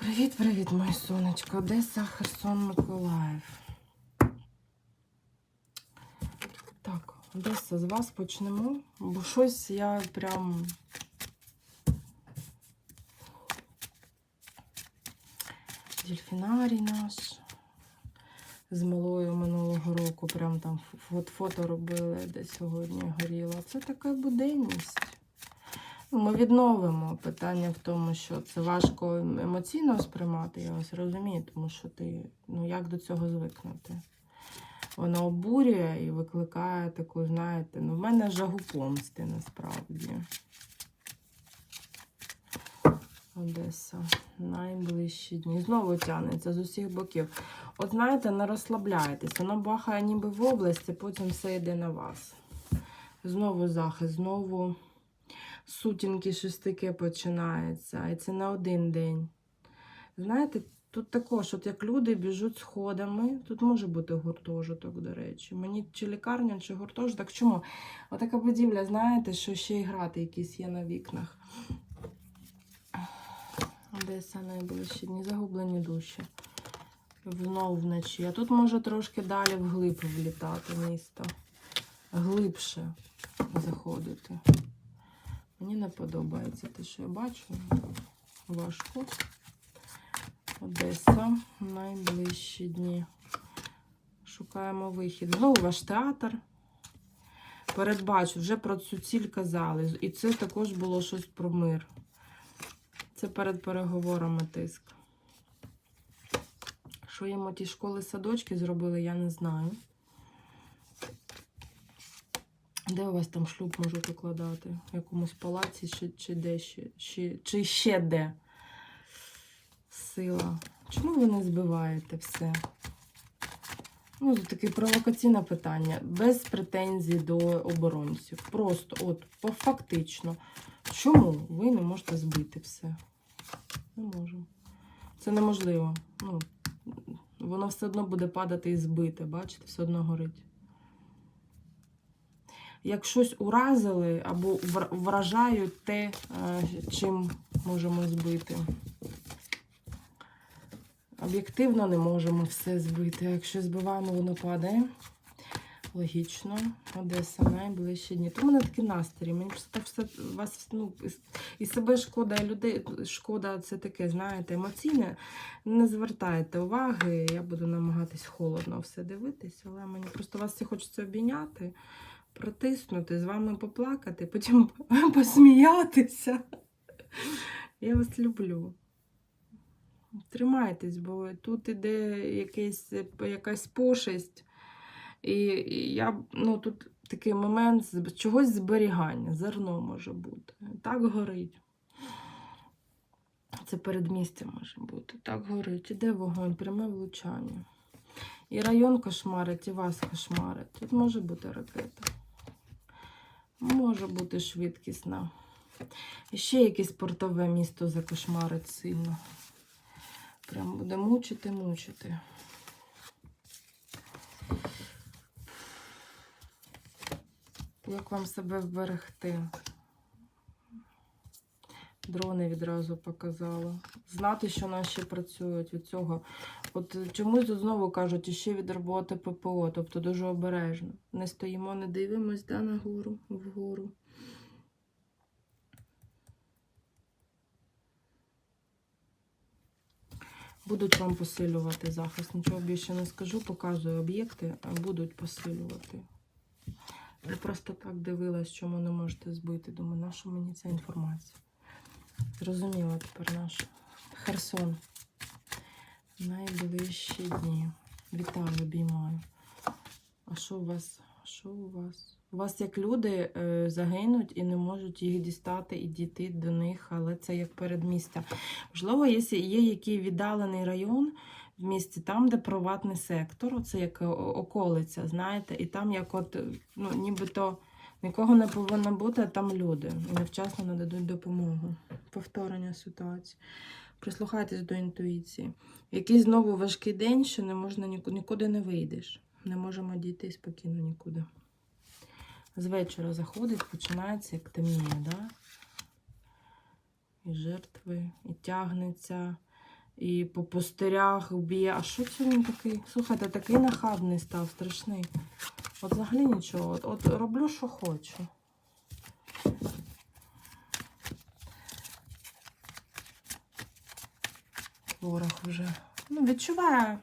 Привіт-привіт, моє сонечко. Одеса, Херсон, Миколаїв. Так, Одеса, з вас почнемо, бо щось я прям. Дельфінарій наш. З малою минулого року прям там фото, робили, де сьогодні горіло. Це така буденність. Ми відновимо питання в тому, що це важко емоційно сприймати, я вас розумію, тому що ти, ну як до цього звикнути? Воно обурює і викликає таку, знаєте, ну в мене жагу помсти насправді. Одеса. Найближчі дні. Знову тягнеться з усіх боків. От знаєте, не розслабляйтесь. Воно бахає ніби в області, потім все йде на вас. Знову захист, знову сутінки щось таке починається. І це не один день. Знаєте, тут також, от як люди біжуть сходами, тут може бути гуртожиток, до речі. Мені чи лікарня, чи гуртожиток. Чому? Отака будівля, знаєте, що ще й грати якісь є на вікнах. Одеса найближчі дні, загублені душі. Знову вночі. А тут може трошки далі вглиб влітати місто. Глибше заходити. Мені не подобається те, що я бачу. Важко. Одеса. Найближчі дні. Шукаємо вихід. Знову ваш театр. Передбачу, вже про цю ціль казали. І це також було щось про мир. Це перед переговорами тиск. Що йому ті школи садочки зробили, я не знаю. Де у вас там шлюб можуть укладати? В якомусь палаці чи, чи де ще? Чи, чи ще де? Сила. Чому ви не збиваєте все? Ну, це таке провокаційне питання. Без претензій до оборонців. Просто, от, фактично. Чому ви не можете збити все? Не можемо. Це неможливо. Ну, воно все одно буде падати і збите, бачите, все одно горить. Як щось уразили або вражають те, е, чим можемо збити. Об'єктивно не можемо все збити. Якщо збиваємо, воно падає. Логічно. Одеса найближчі дні. То в мене такий настрій. Мені просто все вас ну, і себе шкода, і людей. Шкода, це таке, знаєте, емоційне. Не звертайте уваги. Я буду намагатись холодно все дивитись, але мені просто вас всі хочеться обійняти, протиснути, з вами поплакати, потім посміятися. Я вас люблю. Тримайтесь, бо тут іде якийсь, якась пошесть. І, і я, ну, тут такий момент чогось зберігання, зерно може бути. Так горить. Це передмістя може бути. Так горить. Іде вогонь, пряме влучання. І район кошмарить, і вас кошмарить. Тут може бути ракета. Може бути швидкісна. Ще якесь портове місто закошмарить сильно. Прям буде мучити, мучити. Як вам себе вберегти? Дрони відразу показала. Знати, що наші працюють від цього. От чомусь знову кажуть, іще від роботи ППО, тобто дуже обережно. Не стоїмо, не дивимось да, нагору, Будуть вам посилювати захист. Нічого більше не скажу, показую об'єкти, будуть посилювати. Я просто так дивилась, чому не можете збити. Думаю, на що мені ця інформація? Зрозуміла тепер наш Херсон. Найближчі дні. Вітаю, обіймаю. А що у вас? Що у вас? У вас як люди е, загинуть і не можуть їх дістати і дійти до них, але це як передмістя. Можливо, є який віддалений район в місті, там, де приватний сектор, це як околиця, знаєте, і там як от, ну, нібито нікого не повинно бути, а там люди і невчасно нададуть допомогу. Повторення ситуації. Прислухайтесь до інтуїції. Якийсь знову важкий день, що не можна нікуди, нікуди не вийдеш. Не можемо дійти спокійно нікуди. З вечора заходить, починається як темніє, да? І жертви, і тягнеться, І по пустирях б'є. А що це він такий? Слухайте, такий нахабний став, страшний. От взагалі нічого. От, от роблю, що хочу. Ворог вже. Ну, відчуваю,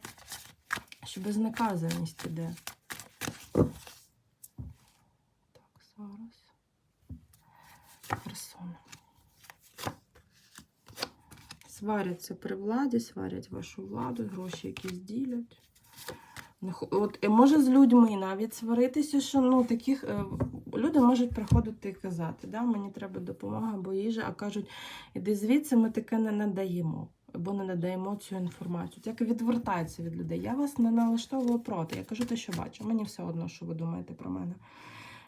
що безнаказаність іде. Так, зараз. Херсон. Сваряться при владі, сварять вашу владу, гроші якісь ділять. От, може з людьми навіть сваритися, що ну, таких е, люди можуть приходити і казати, да, мені треба допомога або їжа, а кажуть, іди звідси, ми таке не надаємо, або не надаємо цю інформацію. Як відвертаються від людей. Я вас не налаштовую проти. Я кажу те, що бачу. Мені все одно, що ви думаєте про мене.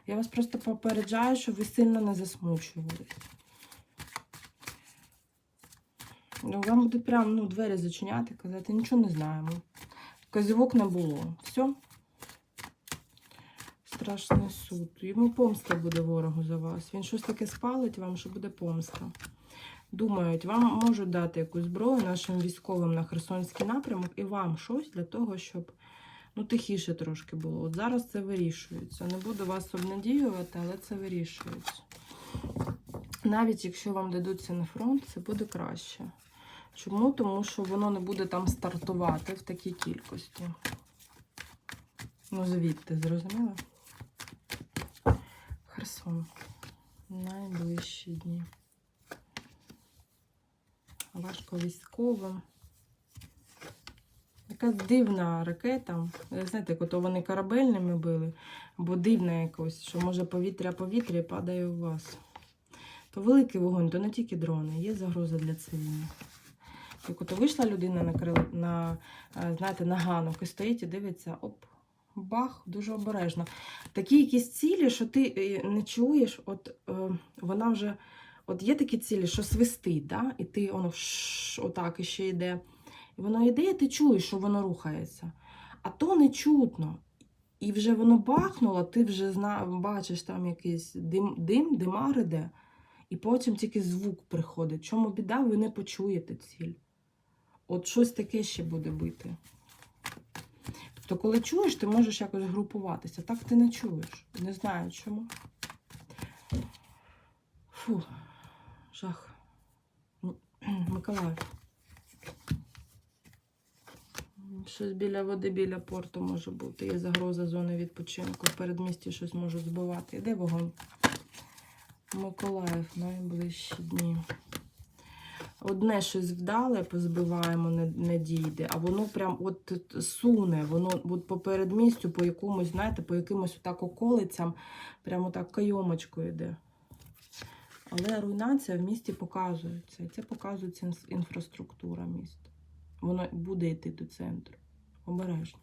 Я вас просто попереджаю, щоб ви сильно не засмучувались. Вам будуть прям ну, двері зачиняти, казати, нічого не знаємо. Казівок не було. Все. Страшний суд. Йому помста буде ворогу за вас. Він щось таке спалить вам, що буде помста. Думають, вам можуть дати якусь зброю нашим військовим на Херсонський напрямок і вам щось для того, щоб ну, тихіше трошки було. От зараз це вирішується. Не буду вас обнадіювати, але це вирішується. Навіть якщо вам дадуться на фронт, це буде краще. Чому? Тому що воно не буде там стартувати в такій кількості. Ну, звідти, зрозуміло? Херсон. Найближчі дні. Важко військовим. Якась дивна ракета. Знаєте, як ото вони корабельними били, або дивна якось, що може повітря повітря падає у вас. То великий вогонь, то не тільки дрони, є загроза для цивільних. Як ото вийшла людина на крил... на, е, знаєте, на ганок і стоїть і дивиться, оп, бах, дуже обережно. Такі якісь цілі, що ти е, не чуєш, от е, вона вже. От є такі цілі, що свистить, да? і ти воно шш, отак іще йде. І воно йде, і ти чуєш, що воно рухається. А то не чутно. І вже воно бахнуло, ти вже зна... бачиш там якийсь дим, дим, димар іде, і потім тільки звук приходить. Чому біда, ви не почуєте ціль. От щось таке ще буде бити. Тобто, коли чуєш, ти можеш якось групуватися. Так ти не чуєш. Не знаю чому. Фу, жах. Миколаїв. Щось біля води, біля порту може бути. Є загроза зони відпочинку. В передмісті щось можуть збивати. Іде вогонь. Миколаїв найближчі дні. Одне щось вдале, позбиваємо, не, не дійде, а воно прям от суне, воно от по передмістю, по якомусь, знаєте, по якимось отак околицям, прямо так кайомочкою йде. Але руйнація в місті показується. І це показується інфраструктура міста. Воно буде йти до центру. Обережно.